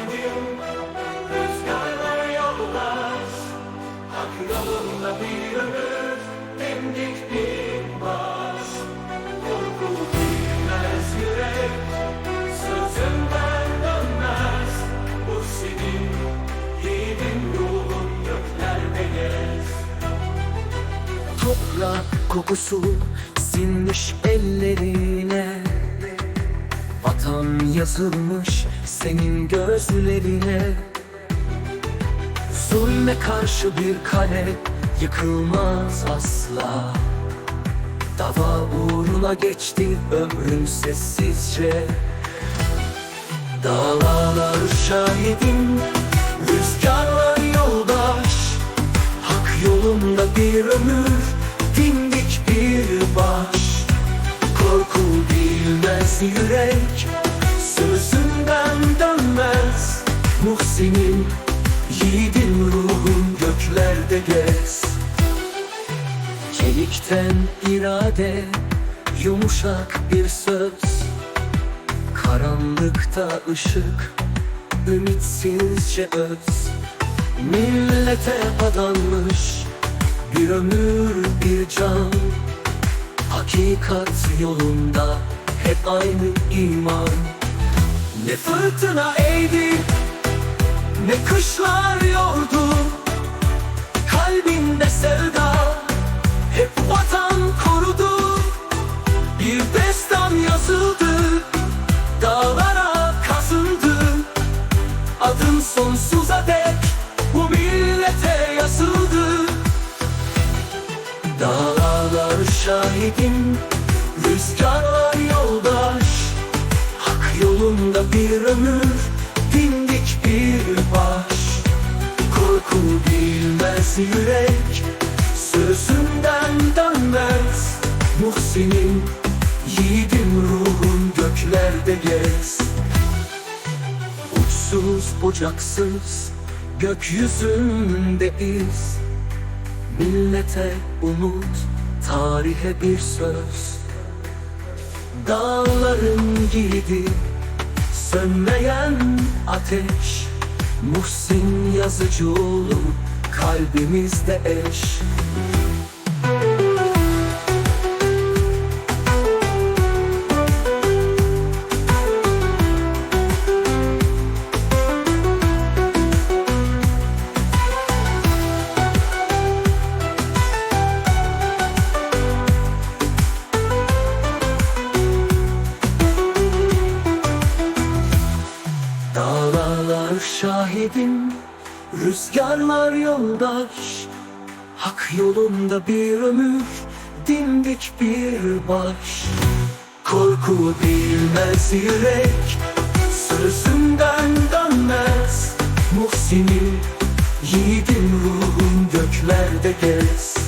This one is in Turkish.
şahidim Rüzgarlar yollar Hak yolunda bir ömür Dimdik bir baş Korku bilmez yürek Sözünden dönmez. Bu senin yiğidin ruhun göklerde gez Toprak kokusu sinmiş ellerine. Vatan yazılmış senin gözlerine. Zulme karşı bir kale yıkılmaz asla. Dava uğruna geçti ömrün sessizce. Dağlar şahidim, rüzgarlar yoldaş. Hak yolunda bir ömür, dimdik bir baş. Korku bilmez yürek, dönmez Muhsin'in, yiğidin ruhun göklerde gez. Çelikten irade, yumuşak bir söz. Karanlıkta ışık, ümitsizce öz. Millete adanmış bir ömür bir can. Hakikat yolunda hep aynı iman. Ne fırtına eğdi, ne kışlar yordu Kalbinde sevda, hep vatan korudu Bir destan yazıldı, dağlara kazındı. Adın sonsuza dek bu millete yazıldı. Dağlar şahidim, bilmez yürek, sözünden dönmez. Muhsin'in, yiğidin ruhun göklerde gez. Uçsuz bucaksız gökyüzünde iz. Millete umut, tarihe bir söz. Dağların yiğidi, sönmeyen ateş Muhsin Yazıcıoğlu, kalbimizde eş şahidim, rüzgarlar yoldaş. Hak yolunda bir ömür, dimdik bir baş. Korku bilmez yürek, sözünden dönmez. Muhsin'in, yiğidin ruhun göklerde gez